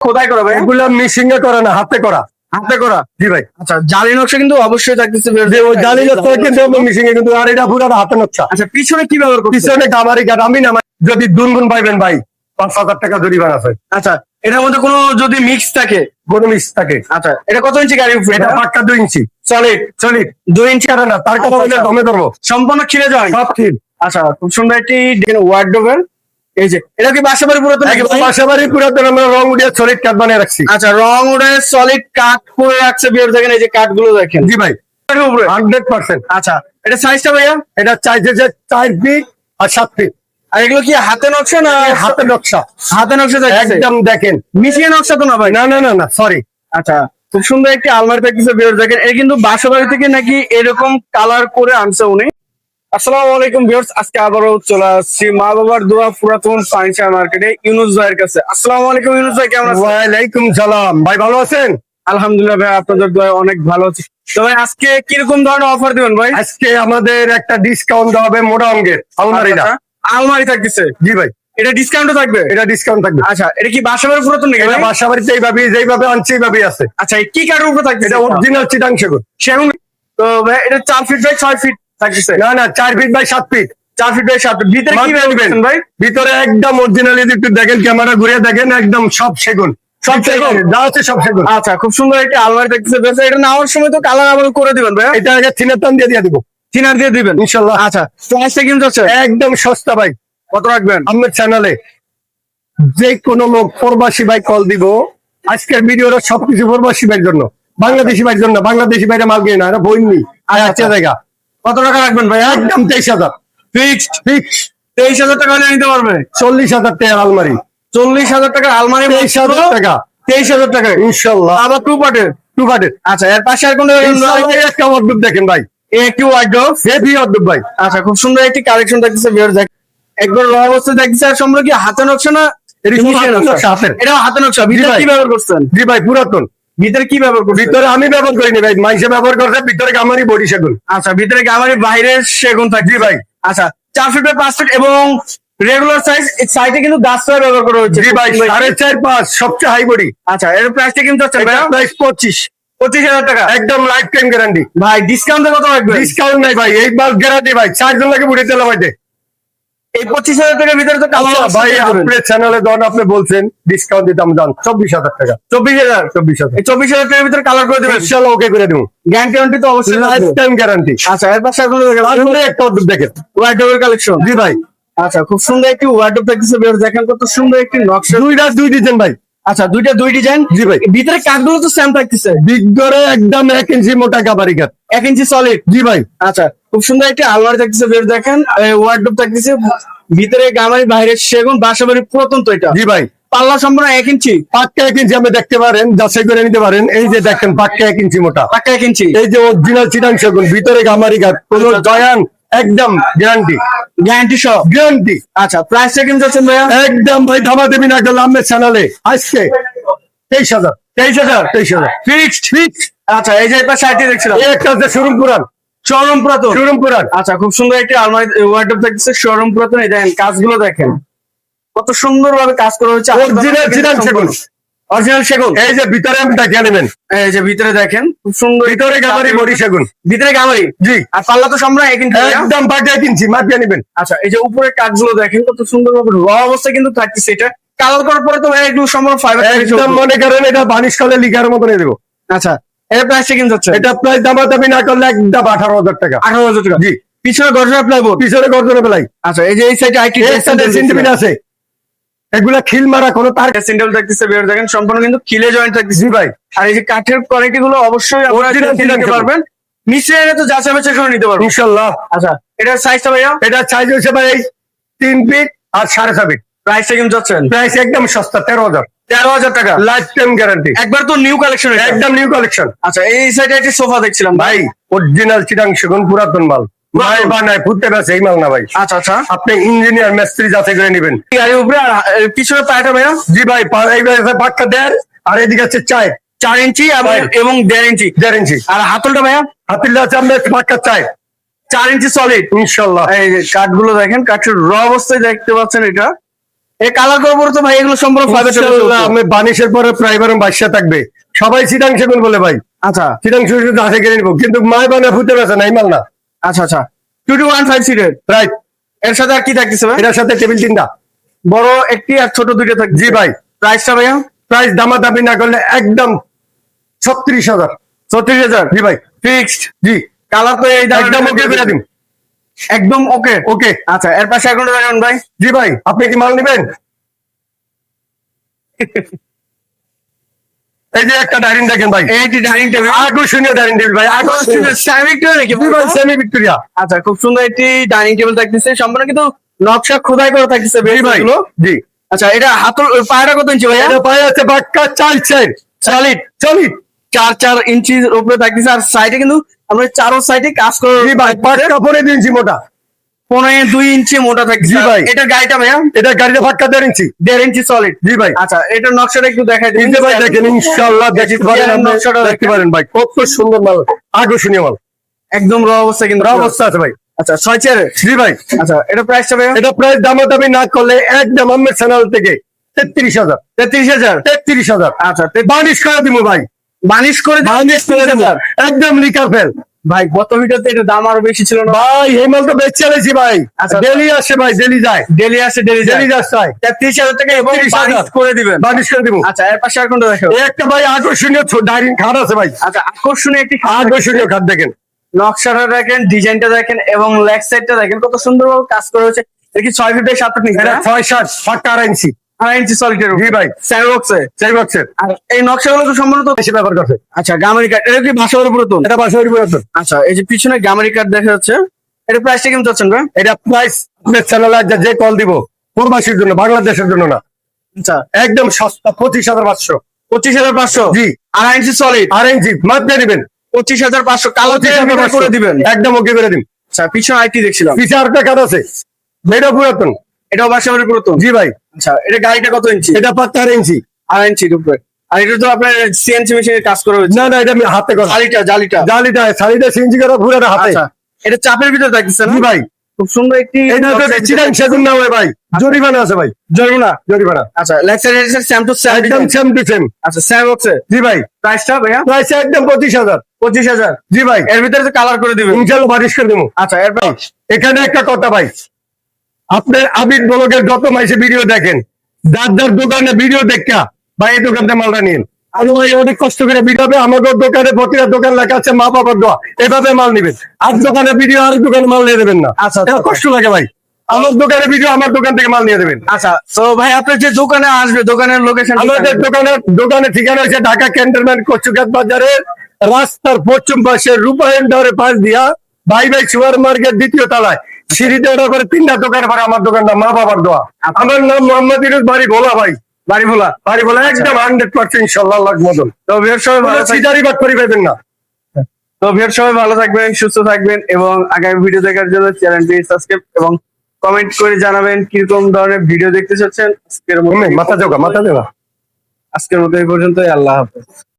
খোদাই করা ভাই? এগুলা মিশিং এ করে না হাতে করা। হাতে করা। জি ভাই। আচ্ছা জালি নকশা কিন্তু অবশ্যই থাকতেছে ওই জালি নকশা কিন্তু মিশিং এ কিন্তু আর এটা পুরো হাতে নকশা। আচ্ছা পিছনে কি ব্যবহার করছে পিছনে কাঠ আমি না যদি দুনগুন পাইবেন ভাই পাঁচ হাজার টাকা জরিমানা আছে। আচ্ছা এটার মধ্যে কোনো যদি মিক্স থাকে? কোনো মিক্স থাকে। আচ্ছা এটা কত ইঞ্চি গাড়ি এটা পাক্কা দুই ইঞ্চি সলিড চলি। দুই ইঞ্চি কারণ না তার কথা বলে দমে ধরবো। সম্পূর্ণ খিলে যায় সব ঠিক আচ্ছা খুব সুন্দর একটি ওয়ার্ডোভের এই যে এটা কি বাসা বাড়ি পুরাতন আমরা রং সলিড কাঠ বানিয়ে রাখছি। আচ্ছা রং উঠে সলিড কাঠ করে রাখছে বিয়ার দেখেন এই যে কাঠগুলো দেখেন। জি ভাই। Hundred percent. আচ্ছা এটা সাইজটা ভাইয়া? এটা চাইছে যে চার ফিট আর সাত ফিট আর এগুলো কি হাতে নকশা না হাতে নকশা। হাতে নকশা একদম দেখেন। মিশিয়ে নকশা তো না ভাই? না না না না সরি আচ্ছা খুব সুন্দর একটি আলমারি থাকতেছে বিয়ার দেখেন এটা কিন্তু বাসা বাড়ি থেকে নাকি এরকম কালার করে আনছে উনি। আসসালামু আলাইকুম ভিউয়ার্স আজকে আবারও চলে আসছি মা বাবার দোয়া পুরাতন ফার্নিচার মার্কেটে ইউনুস ভাইয়ের কাছে। আসসালামু আলাইকুম ইউনুস ভাই কেমন আছেন? ওয়ালাইকুম সালাম। ভাই ভালো আছেন? আলহামদুলিল্লাহ ভাই আপনাদের দোয়া অনেক ভালো আছি। তো ভাই আজকে কীরকম ধরনের অফার দিবেন ভাই? আজকে আমাদের একটা ডিসকাউন্ট দেওয়া হবে মোটা অঙ্কের আলমারিটা। আচ্ছা, আলমারি থাকতেছে? জি ভাই। এটা ডিসকাউন্ট থাকবে? এটা ডিসকাউন্ট থাকবে। আচ্ছা এটা কি বাসা বাড়ি পুরাতন নাকি এটা এইভাবে যেইভাবে আনছে আছে। আচ্ছা কি কাঠের উপরে থাকবে এটা অরিজিনাল চিটাং সেগুন। সেগুন? তো ভাই এটা চার ফিট বাই ছয় ফিট থাকতেছে না না চার ফিট বাই সাত ফিট চার ফিট বাই সাত ফিট ভিতরে কি নেবেন। ভাই? ভিতরে একদম অরিজিনাল একটু দেখেন ক্যামেরা ঘুরে দেখেন একদম সব সেগুন। সব সেগুন? যা আছে সব সেগুন। আচ্ছা খুব সুন্দর একটি আলমারি দেখতেছে। এটা নেওয়ার সময় তো কালার আবার করে দিবেন ভাই। এটা আগে থিনের টান দিয়ে দিয়ে দিব। থিনার দিয়ে দিবেন? ইনশাল্লাহ। আচ্ছা প্রাইসটা কিন্তু হচ্ছে একদম সস্তা ভাই। কত রাখবেন? চ্যানেলে। যে কোনো লোক প্রবাসী ভাই কল দিব। আজকের ভিডিওটা সবকিছু প্রবাসী ভাইয়ের জন্য। বাংলাদেশি ভাইয়ের জন্য। বাংলাদেশি ভাইরা মাল কিনে না এটা বইনি। আর আছে জায়গা। কত টাকা রাখবেন ভাই? একদম তেইশ হাজার। ফিক্সড? ফিক্স তেইশ হাজার টাকা হলে নিতে পারবে? চল্লিশ হাজার টাকার আলমারি। চল্লিশ হাজার টাকা আলমারি তেইশ হাজার টাকা। তেইশ হাজার টাকা। ইনশাল্লাহ। আবার টু পার্টের টু পার্টের আচ্ছা এর পাশে আর কোনো একটা অদ্ভুত দেখেন ভাই। একটি ওয়ার্ড্রোব হেভি অদ্ভুত ভাই। আচ্ছা খুব সুন্দর একটি কালেকশন দেখতেছে ভিউয়ার দেখ একবার র অবস্থা দেখতেছে আর সম্পর্কে কি হাতে নকশা না। এটা হাতে নকশা ভিতরে কি ব্যবহার করছেন? জি ভাই পুরাতন। ভিতরে কি ব্যবহার করছেন ভিতরে আমি ব্যবহার করিনি ভাই মাইসে ব্যবহার করছে ভিতরে আমারই বডি সেগুন। আচ্ছা ভিতরে গামারি বাইরে সেগুন থাকে জি ভাই। আচ্ছা চার ফিট পাঁচ ফিট এবং রেগুলার সাইজ সাইডে কিন্তু গাছ ব্যবহার করা হয়েছে। জি ভাই সাড়ে চার পাঁচ সবচেয়ে হাই বডি আচ্ছা এর প্রাইসটা কিন্তু হচ্ছে ভাই প্রাইস পঁচিশ। পঁচিশ হাজার টাকা। একদম লাইফ টাইম গ্যারান্টি ভাই ডিসকাউন্ট কত ডিসকাউন্ট নাই ভাই এই মাল গ্যারান্টি ভাই চারজন লাগে বুড়ে তেলা ভাই। এই পঁচিশ হাজার টাকার ভিতরে তো ভাই আপনার চ্যানেলে যখন আপনি বলছেন ডিসকাউন্ট দিতাম চব্বিশ হাজার টাকা। চব্বিশ হাজার? চব্বিশ হাজার। চব্বিশ হাজার টাকার ভিতরে কালার করে দেবেন। ইনশাল্লাহ ওকে করে দেবো। গ্যারান্টি তো অবশ্যই লাইফ টাইম গ্যারান্টি আচ্ছা এর পাশে একটা দেখেন। কালেকশন জি ভাই। আচ্ছা খুব সুন্দর একটি ওয়ার্ডরোব থাকতেছে বের দেখেন কত সুন্দর একটি নকশা। দুই ভাই। আচ্ছা দুইটা দুই ডিজাইন জি ভাই। ভিতরে কাঠগুলো তো সেম থাকতেছে। বিগরে একদম এক ইঞ্চি মোটা কাঠ এক ইঞ্চি সলিড জি ভাই। আচ্ছা খুব সুন্দর একটি আলমারি থাকতেছে বের দেখেন। ওয়ার্ডরোব থাকতেছে ভিতরে গামারি বাইরে সেগুন বাসাবাড়ি পুরাতন তো এটা। জি ভাই। পাল্লা সম্পূর্ণ এক ইঞ্চি। পাক্কা এক ইঞ্চি আপনি দেখতে পারেন যাচাই করে নিতে পারেন। এই যে দেখেন পাক্কা এক ইঞ্চি মোটা। পাক্কা এক ইঞ্চি। এই যে অরিজিনাল চিটাং সেগুন ভিতরে গামারি কাঠ কোন জয়ান একদম গ্যারান্টি গ্যারান্টি সহ। গ্যারান্টি আচ্ছা প্রাইসটা কিন্তু হচ্ছেন ভাইয়া? একদম ভাই ধামা দেবি না গেল আমের চ্যানেলে আজকে তেইশ হাজার। তেইশ হাজার? তেইশ হাজার। ফিক্সড ফিক্সড আচ্ছা এই যে এবার সাইটে দেখছিলাম। এই একটা হচ্ছে শোরুম পুরান শোরুম পুরাতন। শোরুম আচ্ছা খুব সুন্দর একটি আলমারি ওয়ার্ডরোব থাকতেছে শোরুম পুরাতন। এই দেখেন কাজগুলো দেখেন। কত সুন্দর ভাবে কাজ করা হয়েছে। অরিজিনাল সেগুন। অরিজিনাল সেগুন। এই যে ভিতরে আমি দেখিয়ে নেবেন এই যে ভিতরে দেখেন খুব সুন্দর ভিতরে গামারি বডি সেগুন। ভিতরে গামারি? জি। আর পাল্লা তো ইঞ্চি ভাইয়া? একদম এক ইঞ্চি মাপিয়ে নেবেন। আচ্ছা এই যে উপরে কাজগুলো দেখেন কত সুন্দর ভাবে র অবস্থায় কিন্তু থাকতেছে এটা। কালার করার পরে তো একটু সম্পূর্ণ ফাইবার একদম মনে করেন এটা বানিশ করলে লিখার মতন দেবো। আচ্ছা কিন্তু হচ্ছে এটা প্রাইস দামা দামি না করলে একদম আঠারো হাজার টাকা। আঠারো হাজার টাকা। জি। পিছনে গর্জনা প্লাইবোর্ড পিছনে গর্জনে বেলাই আচ্ছা এই যে এই সাইডে আইটি সিন্ডিমিট আছে। এগুলা খিল মারা কোনো তার সিন্ডেল থাকতেছে বের দেখেন সম্পূর্ণ কিন্তু কিলে জয়েন্ট থাকতেছে ভাই। আর এই যে কাঠের কোয়ালিটি গুলো অবশ্যই আপনারা পারবেন। মিস্ত্রি তো যাচাই বাছাই করে নিতে পারবেন। ইনশাল্লাহ। আচ্ছা এটার সাইজটা ভাইয়া? এটা সাইজ হচ্ছে ভাই তিন ফিট আর সাড়ে ছয় ফিট প্রাইসটা কিন্তু যাচ্ছেন। প্রাইস একদম সস্তা তেরো হাজার। তেরো হাজার টাকা। লাইফ টাইম গ্যারান্টি একবার তো নিউ কালেকশন একদম নিউ কালেকশন আচ্ছা এই সাইডে একটি সোফা দেখছিলাম। ভাই ভাই অরিজিনাল চিটাং সেগুন পুরাতন মাল। মাই বানায় ফুটতে পারছে এই মাল না ভাই। আচ্ছা আচ্ছা। আপনি ইঞ্জিনিয়ার মিস্ত্রি যাচাই করে নেবেন। গাড়ির উপরে আর পিছনে পায়টা ভাইয়া? জি ভাই এই পাক্কা দেড় আর এদিকে আছে চাই চার ইঞ্চি এবং- দেড় ইঞ্চি। দেড় ইঞ্চি। আর হাতলটা ভাইয়া? হাতিল্লা আছে পাক্কা চাই চার। ইঞ্চি সলিড ইনশাল্লাহ। এই কাঠগুলো দেখেন কাঠের র অবস্থায় দেখতে পাচ্ছেন এটা। এই কালার করার পরে তো ভাই এগুলো সম্পূর্ণ ফাইবার ইনশাআল্লাহ, আমি বানিশের পরে প্রাইমার বাসা থাকবে। সবাই সিটাং সেগুন বলে ভাই। আচ্ছা। সিটাং সুযোগ আছে কিনে নিবো। কিন্তু মায় বানা ফুটে আছে নাই মাল না। আচ্ছা আচ্ছা। টু টু ওয়ান ফাইভ সিটের রাইট এর সাথে আর কি থাকতেছে ভাই? এটার সাথে টেবিল তিনটা। বড় একটি আর ছোট দুইটা থাকবে জি ভাই। প্রাইসটা ভাইয়া? প্রাইস দামাদামি না করলে একদম ছত্রিশ হাজার। ছত্রিশ হাজার? জি ভাই। ফিক্সড জি। কালার তো এই দামে একদম ওকে করে দিন একদম ওকে ওকে। আচ্ছা এর পাশে এখন দেখুন ভাই? জি ভাই আপনি কি মাল নেবেন? এই যে একটা ডাইনিং দেখেন ভাই। এইটি ডাইনিং টেবিল। আকর্ষণীয় ডাইনিং টেবিল ভাই আকর্ষণীয়। নাকি জি ভাই সেমি ভিক্টোরিয়া আচ্ছা খুব সুন্দর একটি ডাইনিং টেবিল থাকতেছে। সম্পূর্ণ কিন্তু নকশা খোদাই করা থাকতেছে ভাই গুলো জি। আচ্ছা এটা হাতল পায়রা কত ইঞ্চি ভাইয়া? এটা পাই আছে বাক্কা চাল চাই সলিড চলিত চার চার ইঞ্চির উপরে থাকতেছে আর সাইডে কিন্তু আমরা চারো সাইডে কাজ করে ভাই দিন মোটা। পনেরো দুই ইঞ্চি মোটা জি ভাই। এটা গাড়িটা ভাইয়া? গাড়িটা দেড় ইঞ্চি দেড় ইঞ্চি সলিড জি ভাই। আচ্ছা এটার নকশাটা একটু দেখাই দিন। ভাই দেখেন ইনশাআল্লাহ দেখতে পারেন নকশাটা দেখতে পারেন ভাই কত সুন্দর মাল আকর্ষণীয় মাল। একদম র অবস্থা কিন্তু। পুরো অবস্থা আছে ভাই। আচ্ছা ছয় চেয়ারে জি ভাই। আচ্ছা এটা প্রাইসটা ভাইয়া? এটা দামাদামি না করলে একদম আমার চ্যানেল থেকে তেত্রিশ হাজার। তেত্রিশ হাজার? তেত্রিশ হাজার। আচ্ছা বানিশ করে দিব ভাই। বানিশ করে বানিশ করে একদম লিকার ফেল। ভাই গত ভিডিওতে এটা দাম আরও বেশি ছিল না? ভাই এই মাল তো বেচে আলেছি ভাই। আচ্ছা। ডেলি আসে ভাই ডেলি যায়। ডেলি আসে ডেলি ডেলি যায়। তেত্রিশ হাজার টাকা এবং 33,000 বানিশ করে দিবেন। বানিশ করে দিব। আচ্ছা এর পাশে আর কোনটা দেখো। এই একটা ভাই আকর্ষণীয় ডাইনিং খাট আছে ভাই। আচ্ছা আকর্ষণীয় একটি আকর্ষণীয় খাট দেখেন। নকশাটা দেখেন ডিজাইনটা দেখেন এবং লেগ সাইডটা দেখেন। কত সুন্দরভাবে কাজ করা হয়েছে। এটা কি ছয় ফিটের সাত ফিট এটা ছয় সাত পাক্কা আড়াই ইঞ্চি। আড়াই ইঞ্চি সলিডের জি ভাই। স্যারবক্সে সেই বক্সের আর এই নকশাগুলো তো সম্পূর্ণ তো বেশি ব্যবহার করছে। আচ্ছা গামারি কাঠ এটা কি ভাষার পুরাতন? এটা বাসাবাড়ি পুরাতন। আচ্ছা এই যে পিছনে গামারি কাঠ দেখা যাচ্ছে এটা প্রাইসটা কেমন চাচ্ছেন ভাই? এটা প্রাইস আপনার চ্যানেল যে কল দিব প্রবাসীর জন্য বাংলাদেশের জন্য না। আচ্ছা। একদম সস্তা পঁচিশ হাজার পাঁচশো। পঁচিশ হাজার পাঁচশো? জি। আড়াই ইঞ্চি সলিড আড়াই ইঞ্চি পঁচিশ হাজার পাঁচশো। কালো করে দিবেন? একদম ওকে করে দিন আচ্ছা পিছনে আইটি দেখছিলাম। পিছিয়ে আরেকটা কাঠ আছে। এটা পুরাতন। এটাও বাসাবাড়ি পুরাতন? জি ভাই। আচ্ছা এটা গাড়িটা কত ইঞ্চি? এটা আড়াই ইঞ্চি। আড়াই ইঞ্চির উপরে আর এটা তো আপনার সিএনসি মেশিনে কাজ করা হয়েছে। না না এটা আমি হাতে করা। জালিটা জালিটা। জালিটা শাড়িটা সিঞ্জি করা পুরাটা হাতে। আচ্ছা এটা চাপের ভিতরে থাকতেছে না? ভাই। খুব সুন্দর একটি এটা তো সেগুন না ভাই। জরিমানা আছে ভাই। জরিমানা? জরিমানা। আচ্ছা leg side same to same একদম সেম টু সেম আচ্ছা স্যাম বক্সে জি ভাই। প্রাইসটা ভাইয়া? প্রাইস একদম পঁচিশ হাজার। পঁচিশ হাজার। জি ভাই। এর ভিতরে তো কালার করে দিবেন। ইনশাল্লাহ বারিশ করে দেবো। আচ্ছা এরপর? এখানে একটা কথা ভাই। আপনার আবির ব্লগের যত মাইসে ভিডিও দেখেন যার যার দোকানে ভিডিও দেখা ভাই এই দোকান মালটা নিন আর ভাই অনেক কষ্ট করে ভিডিও হবে আমাদের দোকানে প্রতিটা দোকান লেখা আছে মা বাবার দোয়া এভাবে মাল নিবেন। আর দোকানে ভিডিও আর দোকানে মাল নিয়ে দেবেন না। আচ্ছা, কষ্ট লাগে ভাই। আমার দোকানে ভিডিও আমার দোকান থেকে মাল নিয়ে দেবেন। আচ্ছা তো ভাই আপনার যে দোকানে আসবে দোকানের লোকেশন আমাদের দোকানের দোকানে ঠিকানা হচ্ছে ঢাকা ক্যান্টনমেন্ট কচুঘাট বাজারের রাস্তার পশ্চিম পাশে রূপায়ণ টাওয়ারের পাশ দিয়া ভাই ভাই সুপার মার্কেট দ্বিতীয় তলায়। সিঁড়িতে ওঠার পরে তিনটা দোকান পরে আমার দোকানটা মা বাবার দোয়া। আমার নাম মোহাম্মদ ইরুজ বাড়ি ভোলা ভাই বাড়ি ভোলা। বাড়ি ভোলা একদম হান্ড্রেড পার্সেন্ট ইনশাল্লাহ মতন তো সবাই ভালো সিজারি বাট করি পাইবেন না। তো ভিউয়ার সবাই ভালো থাকবেন সুস্থ থাকবেন এবং আগামী ভিডিও দেখার জন্য চ্যানেলটি সাবস্ক্রাইব এবং কমেন্ট করে জানাবেন কীরকম ধরনের ভিডিও দেখতে চাচ্ছেন। আজকের মতো মাথা জোগা মাথা জোগা। আজকের মতো এই পর্যন্তই আল্লাহ হাফেজ।